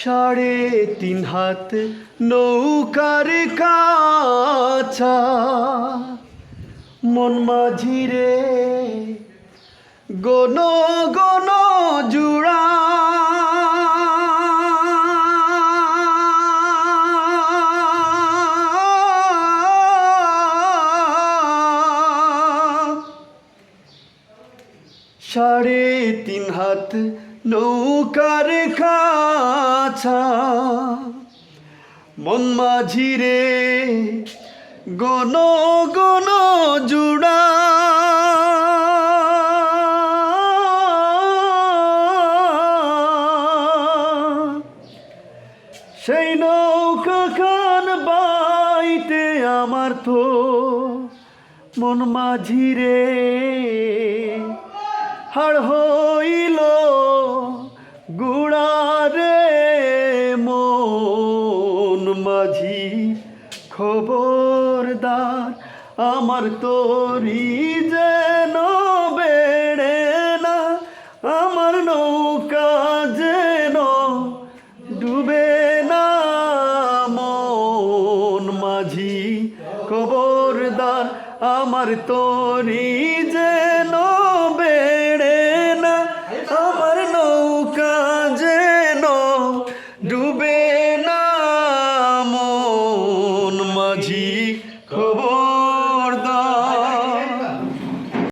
সাড়ে তিন হাত নৌকার কাছা। মন মাঝিরে গন গন জুড়া। সাড়ে তিন হাত নৌকার কাছা, মন মাঝিরে গন গন জুড়া। সেই নৌকা খান বাইতে আমার তো মন মাঝিরে। হাড় হইল গুড়ারে মন মাঝি খবরদার। আমার তোরি যেন বেড়ে না, আমার নৌকা যেন ডুবে না। মন মাঝি খবরদার, আমার তোরি যেন